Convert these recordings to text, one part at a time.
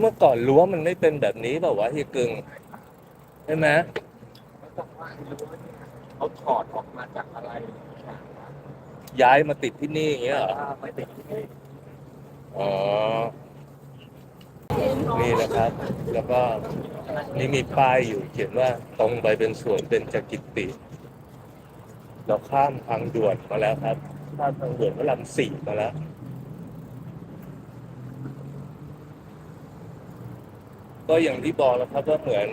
เมื่อก่อนรั้วมันไม่เป็นแบบนี้แบบว่าวะเฮียกึ่งใช่ไหมเขาบอกว่าไอ้รั้วเนี่ยเขาถอดออกมาจากอะไร ย้ายมาติดที่นี่อย่างเงี้ยเหรอไม่ติดที่นี่อ๋อ นี่นะครับ แล้วก็นี่มีป้ายอยู่เขียนว่าตรงไปเป็นสวนเป็นจกิติ เราข้ามทางด่วนมาแล้วครับ ข้ามทางด่วนพระรามสี่มาแล้ว ก็อย่างที่บอกแล้วครับว่าเหมือน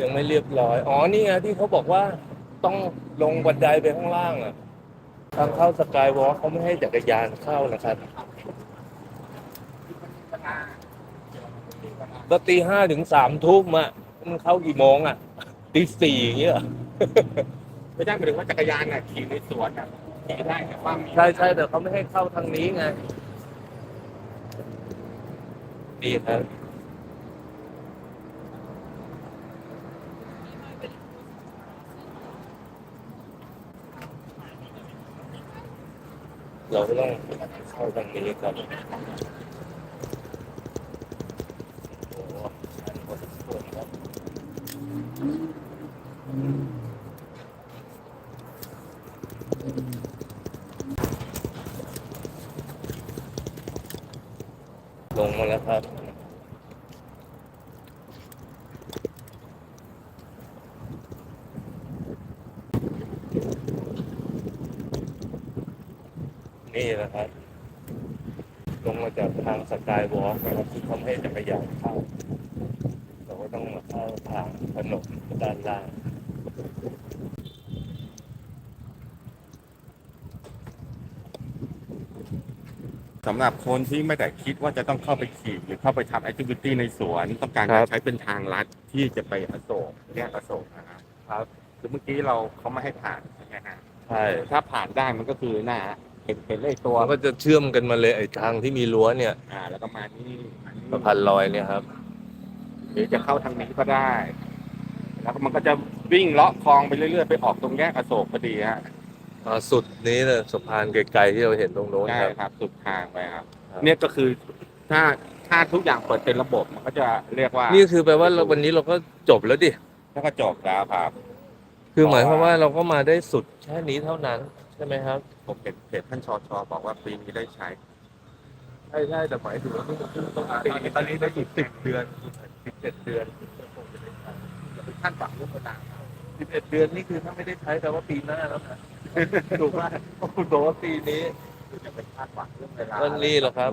ยังไม่เรียบร้อย อ๋อ นี่ไงที่เขาบอกว่าต้องลงบันไดไปข้างล่างอะ ทางเข้าสกายวอล์กเขาไม่ให้จักรยานเข้านะครับก็ตีห้าถึงสามทุ่มอะ มันเข้ากี่โมงอะตีสี่อย่างเงี้ยเหรอไม่ได้หมายถึงว่าจักรยานน่ะขี่ในสวนน่ะขี่ได้แต่ว่ามีใช่ใช่แต่เขาไม่ให้เข้าทางนี้ไง ดีครับ เราแรกเข้าทางนี้ครับโอ้โหชันพอสมควรครับลงมาแล้วครับ นี่นะครับ ลงมาจากทางสกายวอล์กนะครับที่เขาไม่ให้จักรยานเข้าเราก็ต้องมาเข้าทางถนนด้านล่างสำหรับคนที่ไม่ได้คิดว่าจะต้องเข้าไปขี่หรือเข้าไปทำแอคทิวิตี้ในสวน ต้องการครัจะบใช้เป็นทางลัดที่จะไปอโศกแยกอโศกนะครับครับ คือเมื่อกี้เราเขาไม่ให้ผ่านใช่ไหมฮะใช่ถ้าผ่านได้มันก็คือหน้า เห็นเห็นเลขตัวมันก็จะเชื่อมกันมาเลยไอ้ทางที่มีรั้วเนี่ยอ่า แล้วก็มานี่มานี่สะพานลอยเนี่ยครับ หรือจะเข้าทางนี้ก็ได้ แล้วก็มันก็จะวิ่งเลาะคลองไปเรื่อยๆไปออกตรงแยกอโศกพอดีฮะอ่าสุดนี้เลยสะพานไกลๆที่เราเห็นตรงโน้นใช่ครับ ครับสุดทางไปครับ ครับ เนี่ยก็คือถ้าถ้าทุกอย่างเปิดเป็นระบบมันก็จะเรียกว่านี่คือแปลว่าเราวันนี้เราก็จบแล้วดิ แล้วก็จบแล้วครับ คือหมายความว่าเราก็มาได้สุดแค่นี้เท่านั้น ใช่ไหมครับ ผมเห็นเพจท่านชอชอบอกว่าปีนี้ได้ใช้ใช่ใช่แต่หมายถึงว่าต้องปีตอนนี้ได้อยู่สิบเดือนสิบเจ็ดเดือนท่านฝังลูกกระตาสิบเอ็ดเดือนนี่คือถ้าไม่ได้ใช้แต่ว่าปีหน้าแล้วนะถูกไหมเพราะคุณบอกว่าปีนี้จะเป็นคาดหวังเรื่องเวลาก็นี่แหละครับ